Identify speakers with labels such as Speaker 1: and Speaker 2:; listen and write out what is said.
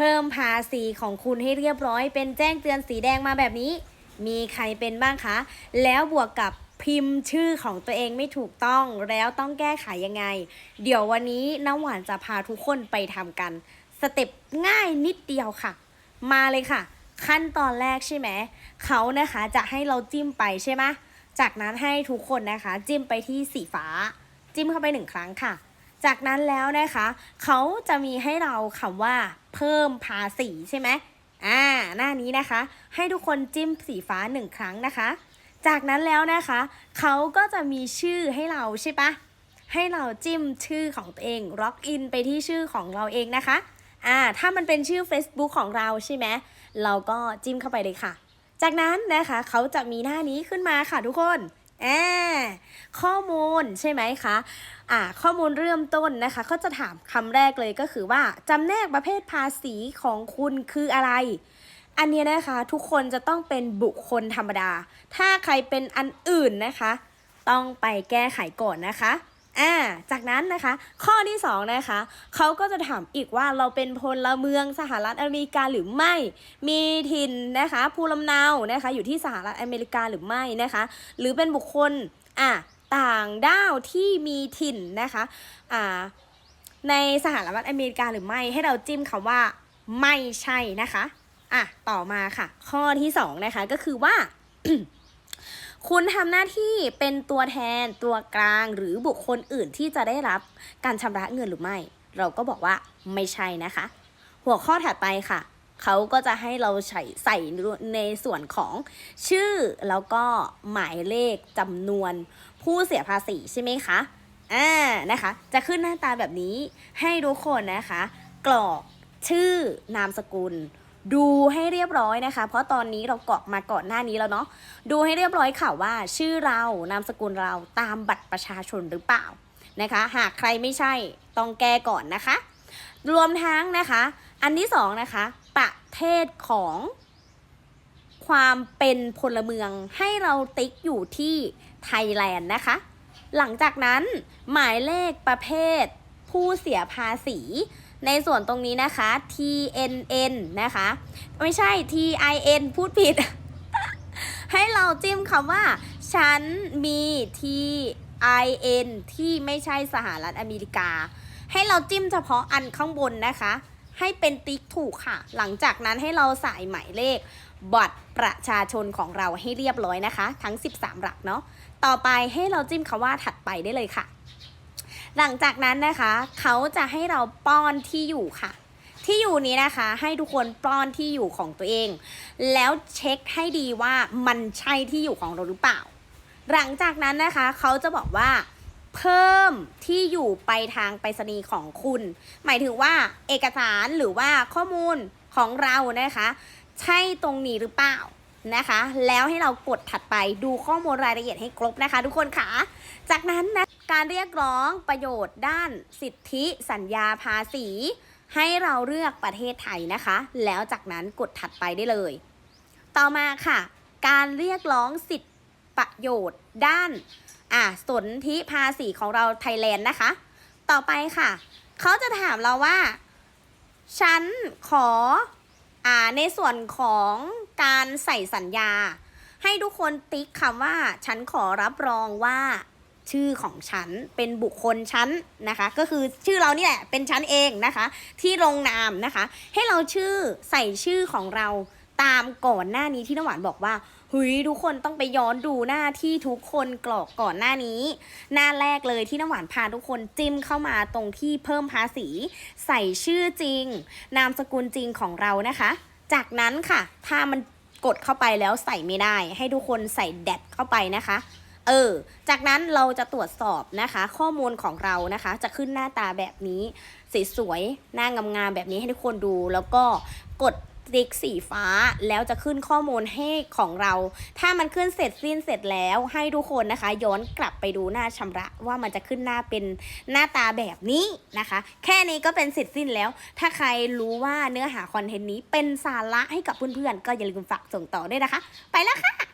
Speaker 1: พิ่มภาษีของคุณให้เรียบร้อย เป็นแจ้งเตือนสีแดงมาแบบนี้ มีใครเป็นบ้างคะ แล้วบวกกับพิมพ์ชื่อของตัวเองไม่ถูกต้องแล้วต้องแก้ไขยังไง เดี๋ยววันนี้น้ำหวานจะพาทุกคนไปทำกัน สเต็ปง่ายนิดเดียวค่ะ มาเลยค่ะ ขั้นตอนแรกใช่ไหมเขานะคะจะให้เราจิ้มไปใช่ไหมจากนั้นให้ทุกคนนะคะ จิ้มไปที่สีฟ้า จิ้มเข้าไปหนึ่งครั้งค่ะ จากนั้นแล้วนะคะ เขาจะมีให้เราคำว่าเพิ่มภาษีใช่ไหมอ่าหน้านี้นะคะ ให้ทุกคนจิ้มสีฟ้าหนึ่งครั้งนะคะ จากนั้นแล้วนะคะ เขาก็จะมีชื่อให้เราใช่ปะให้เราจิ้มชื่อของตัวเองล็อกอินไปที่ชื่อของเราเองนะคะอ่าถ้ามันเป็นชื่อ Facebook ของเราใช่ไหมเราก็จิ้มเข้าไปเลยค่ะ จากนั้นนะคะเขาจะมีหน้านี้ขึ้นมาค่ะทุกคน อ่าข้อมูลใช่ไหมคะอ่าข้อมูลเริ่มต้นนะคะเขาจะถามคำแรกเลยก็คือว่าจำแนกประเภทภาษีของคุณคืออะไร อันนี้นะคะทุกคนจะต้องเป็นบุคคลธรรมดา ถ้าใครเป็นอันอื่นนะคะ ต้องไปแก้ไขก่อนนะคะ อ่าจากนั้นนะคะ ข้อที่สองนะคะเขาก็จะถามอีกว่าเราเป็นพลเมืองสหรัฐอเมริกาหรือไม่ มีถิ่นนะคะภูลำเนานะคะอยู่ที่สหรัฐอเมริกาหรือไม่นะคะ หรือเป็นบุคคลอ่าต่างด้าวที่มีถิ่นนะคะอ่าในสหรัฐอเมริกาหรือไม่ให้เราจิ้มคำว่า ไม่ใช่นะคะอะต่อมาค่ะ ข้อที่สองนะคะก็คือว่า คุณทำหน้าที่เป็นตัวแทนตัวกลางหรือบุคคลอื่นที่จะได้รับการชำระเงินหรือไม่ เราก็บอกว่าไม่ใช่นะคะ หัวข้อถัดไปค่ะ เขาก็จะให้เราใส่ใส่ในส่วนของชื่อแล้วก็หมายเลขจำนวนผู้เสียภาษีใช่ไหมคะอ่านะคะ จะขึ้นหน้าตาแบบนี้ให้ทุกคนนะคะ กรอกชื่อนามสกุล ดูให้เรียบร้อยนะคะ เพราะตอนนี้เราเกาะมาก่อนหน้านี้แล้วเนาะดูให้เรียบร้อยค่ะว่า ชื่อเรานามสกุลเราตามบัตรประชาชนหรือเปล่านะคะ หากใครไม่ใช่ต้องแก้ก่อนนะคะ รวมทั้งนะคะ อันที่สองนะคะ ประเทศของความเป็นพลเมืองให้เราติ๊กอยู่ที่ไทยแลนด์นะคะ หลังจากนั้นหมายเลขประเภทผู้เสียภาษี ในส่วนตรงนี้นะคะ TNN นะคะ ไม่ใช่ TIN พูดผิด ให้เราจิ้มคำว่า ฉันมี TIN ที่ไม่ใช่สหรัฐอเมริกา ให้เราจิ้มเฉพาะอันข้างบนนะคะ ให้เป็นติ๊กถูกค่ะ หลังจากนั้นให้เราใส่หมายเลขบัตรประชาชนของเราให้เรียบร้อยนะคะ ทั้ง 13 หลักเนาะ ต่อไปให้เราจิ้มคำว่าถัดไปได้เลยค่ะ หลังจากนั้นนะคะเขาจะให้เราป้อนที่อยู่ค่ะ ที่อยู่นี้นะคะ ให้ทุกคนป้อนที่อยู่ของตัวเอง แล้วเช็คให้ดีว่ามันใช่ที่อยู่ของเราหรือเปล่า หลังจากนั้นนะคะเขาจะบอกว่าเพิ่มที่อยู่ไปทางไปรษณีย์ของคุณ หมายถึงว่าเอกสารหรือว่าข้อมูลของเรานะคะ ใช่ตรงนี้หรือเปล่านะคะ แล้วให้เรากดถัดไปดูข้อมูลรายละเอียดให้ครบนะคะ ทุกคนค่ะ จากนั้นนะ การเรียกร้องประโยชน์ด้านสิทธิสัญญาภาษี ให้เราเลือกประเทศไทยนะคะ แล้วจากนั้นกดถัดไปได้เลย ต่อมาค่ะ การเรียกร้องสิทธิประโยชน์ด้านอะสนธิภาษีของเราไทยแลนด์นะคะ ต่อไปค่ะ เขาจะถามเราว่า ฉันขออ่าในส่วนของการใส่สัญญา ให้ทุกคนติ๊กคำว่า ฉันขอรับรองว่า ชื่อของฉันเป็นบุคคลฉันนะคะ ก็คือชื่อเรานี่แหละเป็นฉันเองนะคะ ที่ลงนามนะคะ ให้เราชื่อใส่ชื่อของเราตามก่อนหน้านี้ที่น้ำหวานบอกว่าเฮ้ยทุกคนต้องไปย้อนดูหน้าที่ทุกคนกรอกก่อนหน้านี้ หน้าแรกเลยที่น้ำหวานพาทุกคนจิ้มเข้ามาตรงที่เพิ่มภาษี ใส่ชื่อจริง นามสกุลจริงของเรานะคะ จากนั้นค่ะ ถ้ามันกดเข้าไปแล้วใส่ไม่ได้ ให้ทุกคนใส่แดดเข้าไปนะคะ เออ จากนั้นเราจะตรวจสอบนะคะ ข้อมูลของเรานะคะ จะขึ้นหน้าตาแบบนี้สวยๆหน้างามๆแบบนี้ให้ทุกคนดู แล้วก็กดติ๊กสีฟ้าแล้วจะขึ้นข้อมูลให้ของเรา ถ้ามันขึ้นเสร็จสิ้นเสร็จแล้วให้ทุกคนนะคะ ย้อนกลับไปดูหน้าชำระว่ามันจะขึ้นหน้าเป็นหน้าตาแบบนี้นะคะ แค่นี้ก็เป็นเสร็จสิ้นแล้ว ถ้าใครรู้ว่าเนื้อหาคอนเทนต์นี้เป็นสาระให้กับเพื่อนๆก็อย่าลืมฝากส่งต่อด้วยนะคะ ไปแล้วค่ะ